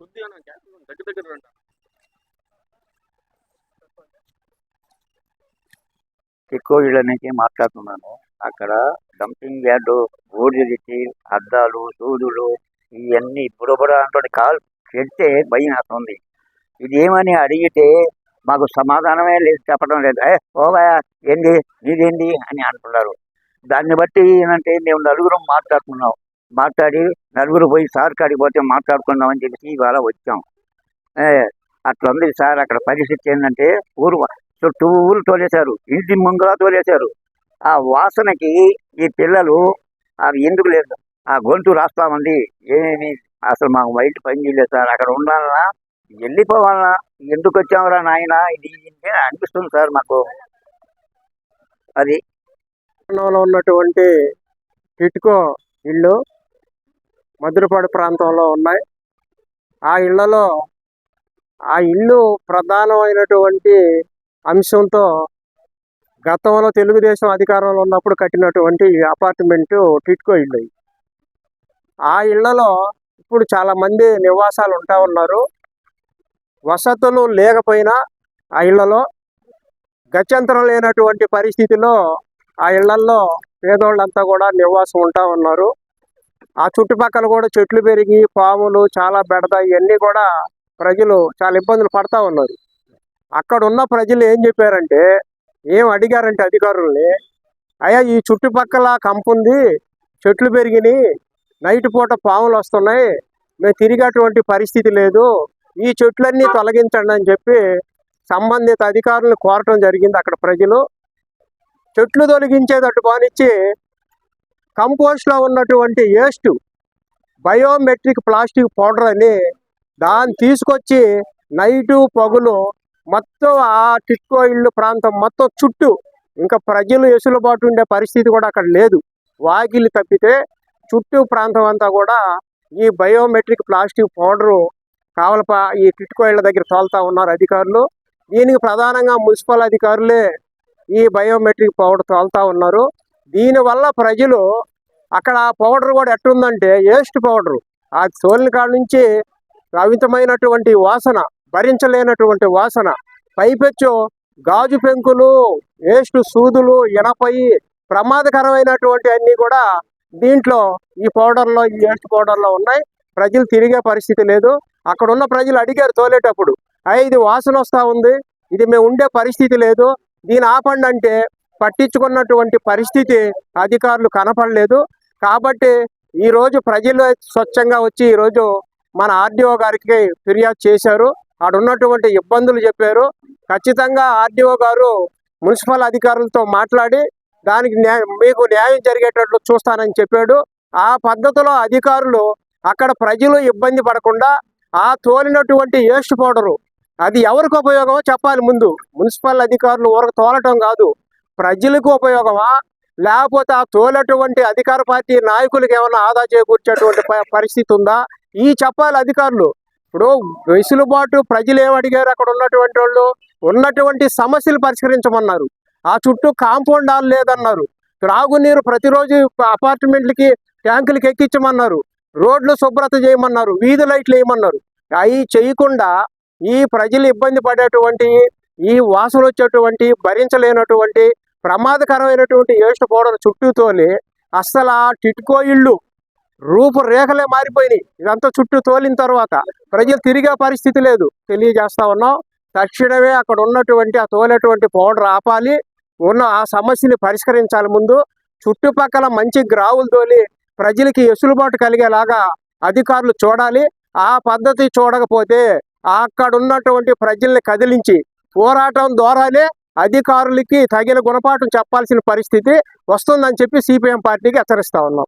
కొద్దిగా గ్యాస్ దగ్గర దగ్గర రండి ఎక్కువ ఇళ్ళ నుంచి మాట్లాడుతున్నాను. అక్కడ డంపింగ్ యార్డు బూడిదిచ్చి అద్దాలు సూదులు ఇవన్నీ బుడబుడా అంటుంది కాలు చెప్తే భయం వేస్తుంది. ఇది ఏమని అడిగితే మాకు సమాధానమే లేదు చెప్పడం లేదు. ఏ ఓవయా ఏంది? నీదేంది? అని అంటున్నారు. దాన్ని బట్టి ఏంటంటే మేము నలుగురు మాట్లాడుకున్నాం. మాట్లాడి నలుగురు పోయి సార్ కాడికి పోతే మాట్లాడుకుందాం అని చెప్పి ఇవాళ వచ్చాం. ఏ, అట్లా ఉంది సార్ అక్కడ పరిస్థితి ఏంటంటే ఊరు చుట్టూ ఊరు తోలేశారు ఇంటి ముంగలా తోలేశారు. ఆ వాసనకి ఈ పిల్లలు అది ఎందుకు లేదు? గొంతు రాస్తామండి ఏమేమి అసలు మాకు బయట పని చేయలేదు సార్. అక్కడ ఉండాలనా? వెళ్ళిపోవాలనా? ఎందుకు వచ్చామరా నాయన? ఇది ఇది అనిపిస్తుంది సార్ మాకు. అది. పట్టణంలో ఉన్నటువంటి టిట్కో ఇళ్ళు మధురపాడు ప్రాంతంలో ఉన్నాయి. ఆ ఇళ్ళలో ఆ ఇల్లు ప్రధానమైనటువంటి అంశంతో గతంలో తెలుగుదేశం అధికారంలో ఉన్నప్పుడు కట్టినటువంటి అపార్ట్మెంటు టిట్కో ఇల్లు ఆ ఇళ్ళలో ఇప్పుడు చాలా మంది నివాసాలు ఉంటా ఉన్నారు. వసతులు లేకపోయినా ఆ ఇళ్ళలో గత్యంతరం లేనటువంటి పరిస్థితిలో ఆ ఇళ్ళల్లో పేదోళ్ళంతా కూడా నివాసం ఉంటా ఉన్నారు. ఆ చుట్టుపక్కల కూడా చెట్లు పెరిగి పాములు చాలా బెడద ఇవన్నీ కూడా ప్రజలు చాలా ఇబ్బందులు పడతా ఉన్నారు. అక్కడ ఉన్న ప్రజలు ఏం చెప్పారంటే ఏం అడిగారంటే అధికారుల్ని అయ్యా ఈ చుట్టుపక్కల కంపు ఉంది చెట్లు పెరిగినాయి నైట్ పూట పాములు వస్తున్నాయి. మేము తిరిగేటువంటి పరిస్థితి లేదు. ఈ చెట్లన్నీ తొలగించండి అని చెప్పి సంబంధిత అధికారులను కోరటం జరిగింది అక్కడ ప్రజలు. చెట్లు తొలగించేటట్టు బానిచ్చి కంపోస్ట్లో ఉన్నటువంటి వేస్ట్ బయోమెట్రిక్ ప్లాస్టిక్ పౌడర్ అని దాన్ని తీసుకొచ్చి నైటు పగులు మొత్తం ఆ టిట్కో ఇల్లు ప్రాంతం మొత్తం చుట్టూ ఇంకా ప్రజలు ఎసులుబాటు ఉండే పరిస్థితి కూడా అక్కడ లేదు. వాకిలి తప్పితే చుట్టూ ప్రాంతం అంతా కూడా ఈ బయోమెట్రిక్ ప్లాస్టిక్ పౌడరు కావలప ఈ టిట్కో దగ్గర తోలుతా ఉన్నారు అధికారులు. దీనికి ప్రధానంగా మున్సిపల్ అధికారులే ఈ బయోమెట్రిక్ పౌడర్ తోలుతా ఉన్నారు. దీనివల్ల ప్రజలు అక్కడ పౌడర్ కూడా ఎట్టుందంటే వేస్ట్ పౌడరు. ఆ తోలిన కాడ నుంచి అమితమైనటువంటి వాసన భరించలేనటువంటి వాసన పైపెచ్చు గాజు పెంకులు వేస్ట్ సూదులు ఇనపై ప్రమాదకరమైనటువంటి అన్నీ కూడా దీంట్లో ఈ పౌడర్లో ఈ వేస్ట్ పౌడర్లో ఉన్నాయి. ప్రజలు తిరిగే పరిస్థితి లేదు. అక్కడ ఉన్న ప్రజలు అడిగారు తోలేటప్పుడు. అయ్యి ఇది వాసన వస్తూ ఉంది. ఇది మేము ఉండే పరిస్థితి లేదు. దీని ఆపండి అంటే పట్టించుకున్నటువంటి పరిస్థితి అధికారులు కనపడలేదు. కాబట్టి ఈ రోజు ప్రజలు స్వచ్ఛంగా వచ్చి ఈరోజు మన ఆర్డీఓ గారికి ఫిర్యాదు చేశారు. ఆడ ఉన్నటువంటి ఇబ్బందులు చెప్పారు. ఖచ్చితంగా ఆర్డీఓ గారు మున్సిపల్ అధికారులతో మాట్లాడి దానికి న్యాయ మీకు న్యాయం జరిగేటట్లు చూస్తానని చెప్పాడు. ఆ పద్ధతిలో అధికారులు అక్కడ ప్రజలు ఇబ్బంది పడకుండా ఆ తోలినటువంటి వేస్ట్ పౌడరు అది ఎవరికి ఉపయోగమో చెప్పాలి ముందు. మున్సిపల్ అధికారులు ఊరకు తోలటం కాదు. ప్రజలకు ఉపయోగమా? లేకపోతే ఆ తోలటువంటి అధికార పార్టీ నాయకులకు ఏమైనా ఆదా చేకూర్చేటువంటి పరిస్థితి ఉందా? ఈ చెప్పాలి అధికారులు. ఇప్పుడు వెసులుబాటు ప్రజలు ఏమడిగారు? అడిగారు అక్కడ ఉన్నటువంటి వాళ్ళు ఉన్నటువంటి సమస్యలు పరిష్కరించమన్నారు. ఆ చుట్టూ కాంపౌండ్ ఆల్ లేదన్నారు. త్రాగునీరు ప్రతిరోజు అపార్ట్మెంట్లకి ట్యాంకులకి ఎక్కించమన్నారు. రోడ్లు శుభ్రత చేయమన్నారు. వీధి లైట్లు వేయమన్నారు. అవి చేయకుండా ఈ ప్రజలు ఇబ్బంది పడేటువంటి ఈ వాసన వచ్చేటువంటి భరించలేనటువంటి ప్రమాదకరమైనటువంటి వేస్ట్ పౌడర్ చుట్టూ తోలి అస్సలు ఆ టిట్కో ఇళ్ళు రూపురేఖలే మారిపోయినాయి. ఇదంతా చుట్టూ తోలిన తర్వాత ప్రజలు తిరిగే పరిస్థితి లేదు. తెలియజేస్తా ఉన్నాం. తక్షణమే అక్కడ ఉన్నటువంటి ఆ తోలేటువంటి పౌడర్ ఆపాలి. ఉన్న ఆ సమస్యని పరిష్కరించాలి ముందు. చుట్టుపక్కల మంచి గ్రావులు తోలి ప్రజలకి ఎసులుబాటు కలిగేలాగా అధికారులు చూడాలి. ఆ పద్ధతి చూడకపోతే అక్కడ ఉన్నటువంటి ప్రజల్ని కదిలించి పోరాటం ద్వారానే అధికారులకి తగిన గుణపాఠం చెప్పాల్సిన పరిస్థితి వస్తుందని చెప్పి సిపిఎం పార్టీకి హెచ్చరిస్తా ఉన్నాం.